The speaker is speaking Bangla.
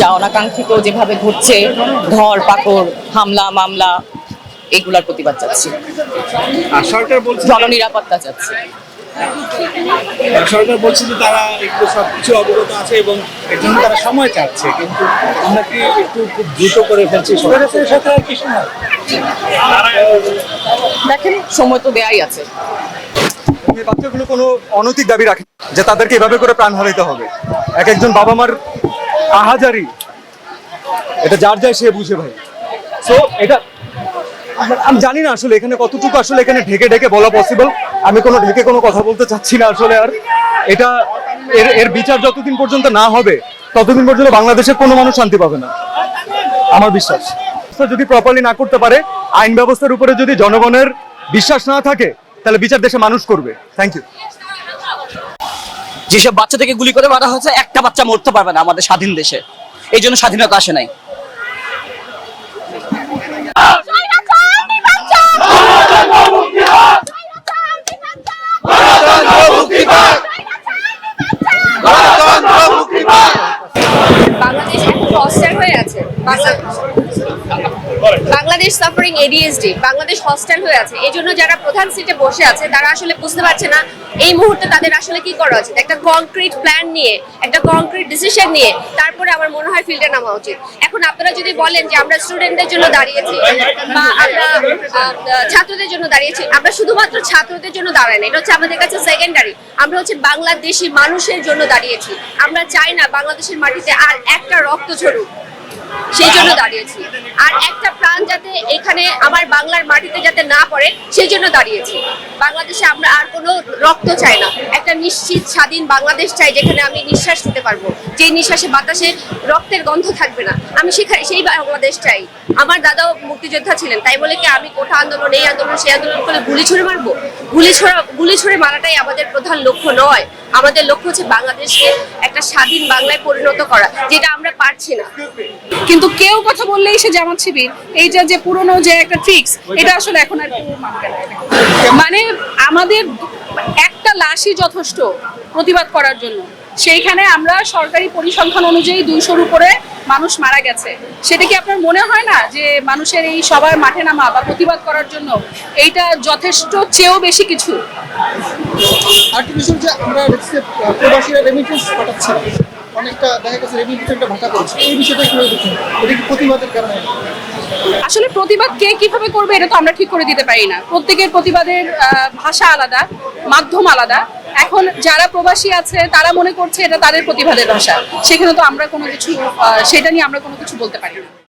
যা অনাকাঙ্ক্ষিত যেভাবে ঘটছে ধর পাকড় হামলা মামলা এগুলার প্রতিবাদ চাচ্ছি। আর সরকার বলছে জননিরাপত্তা চাচ্ছি। সরকার বলছে যে তারা একটু সবকিছু অবগত আছে এবং এর জন্য তারা সময় চাচ্ছে কিন্তু আমরা কি একটু খুব দ্রুত করে ফেলছি সরকারের সাথে আর কি সময় দেখেন সময় তো দেয়াই আছে। এই বাচ্চাগুলো কোনো অনৈতিক দাবি রাখে না যে তাদেরকে এভাবে করে প্রাণ হারাইতে হবে। এক একজন বাবা মার আহাজারি এটা যার যায় সে বুঝে ভাই। সো এটা আমি জানি না আসলে এখানে কতটুকু আসলে এখানে ঢেকে ঢেকে বলা পসিবল আমি কোনো ঢেকে কোনো কথা বলতে চাচ্ছি না আসলে আর। এটা এর এর বিচার যতদিন পর্যন্ত না হবে, ততদিন পর্যন্ত বাংলাদেশের কোনো মানুষ শান্তি পাবে না। আমার বিশ্বাস। যদি প্রপারলি না করতে পারে, আইন ব্যবস্থার উপরে যদি জনগণের বিশ্বাস না থাকে, তাহলে বিচার দেশে মানুষ করবে। থ্যাংক ইউ যেসব বাচ্চা থেকে গুলি করে মারা হয়েছে, একটা বাচ্চা মরতে পারবে না আমাদের স্বাধীন দেশে। এই জন্য স্বাধীনতা আসে নাই। বাংলাদেশ হয়ে আছে। বাংলাদেশ সাফারিং এডিএসডি বাংলাদেশ হস্টাল হয়ে আছে। এই জন্য যারা প্রধান সিটে বসে আছে, তারা আসলে বুঝতে পারছে না এই মুহূর্তে তাদের আসলে কি করা উচিত। একটা কংক্রিট প্ল্যান নিয়ে, একটা কংক্রিট ডিসিশন নিয়ে তারপরে আমার মনে হয় ফিল্ডে নামা উচিত। এখন আপনারা যদি বলেন যে আমরা স্টুডেন্টদের জন্য দাঁড়িয়েছি বা আমরা ছাত্রদের জন্য দাঁড়িয়েছি, আমরা শুধুমাত্র ছাত্রদের জন্য দাঁড়াই না, এটা হচ্ছে আমাদের কাছে সেকেন্ডারি আমরা হচ্ছে বাংলাদেশি মানুষের জন্য দাঁড়িয়েছি। আমরা চাই না বাংলাদেশের মাটিতে আর একটা রক্ত ঝরুক। সেই জন্য দাঁড়িয়েছি। আর একটা প্রাণ যাতে এখানে আমার বাংলার মাটিতে যাতে না পড়ে, সেই জন্য দাঁড়িয়েছি। বাংলাদেশে আমরা আর কোনো রক্ত চাই না। একটা নিশ্চিত স্বাধীন বাংলাদেশ চাই, যেখানে আমি নিঃশ্বাস নিতে পারব। যেই নিঃশ্বাসে বাতাসে রক্তের গন্ধ থাকবে না। আমি সেখানে, সেই বাংলাদেশ চাই। আমার দাদাও মুক্তিযোদ্ধা ছিলেন, তাই বলে কি আমি কোঠা আন্দোলন, এই আন্দোলন, সেই আন্দোলন করে গুলি ছুড়ে মারবো? গুলি ছোড়া, গুলি ছুড়ে মারাটাই আমাদের প্রধান লক্ষ্য নয়। আমাদের লক্ষ্য হচ্ছে বাংলাদেশকে একটা স্বাধীন বাংলায় পরিণত করা, যেটা আমরা পারছি না। কিন্তু কেউ কথা বললেই সে জামাত শিবির এইটা যে পুরনো যে একটা ট্রিক্স এটা আসলে এখন আর। মানে আমাদের একটা লাশই যথেষ্ট প্রতিবাদ করার জন্য। সেইখানে আমরা সরকারি পরিসংখ্যান অনুযায়ী দুইশোর উপরে মানুষ মারা গেছে। সেটা কি আপনার মনে হয় না যে মানুষের এই সবার মাঠে নামা বা প্রতিবাদ করার জন্য এইটা যথেষ্ট চেয়েও বেশি কিছু? বিষয় যে আমরা দেখছি প্রবাসীরা রেমিটেন্স পাঠাচ্ছে অনেকটা দেখা গেছে রেমিটেন্সটা ভাটা করছে। এই বিষয়টা কীভাবে দেখছেন? এটা কি প্রতিবাদের কারণে? আসলে প্রতিবাদ কে কীভাবে করবে এটা তো আমরা ঠিক করে দিতে পারি না। প্রত্যেকের প্রতিবাদের ভাষা আলাদা, মাধ্যম আলাদা। এখন যারা প্রবাসী আছে, তারা মনে করছে এটা তাদের প্রতিবাদের ভাষা। সেখানে তো আমরা কোনো কিছু সেটা নিয়ে আমরা কোনো কিছু বলতে পারি না।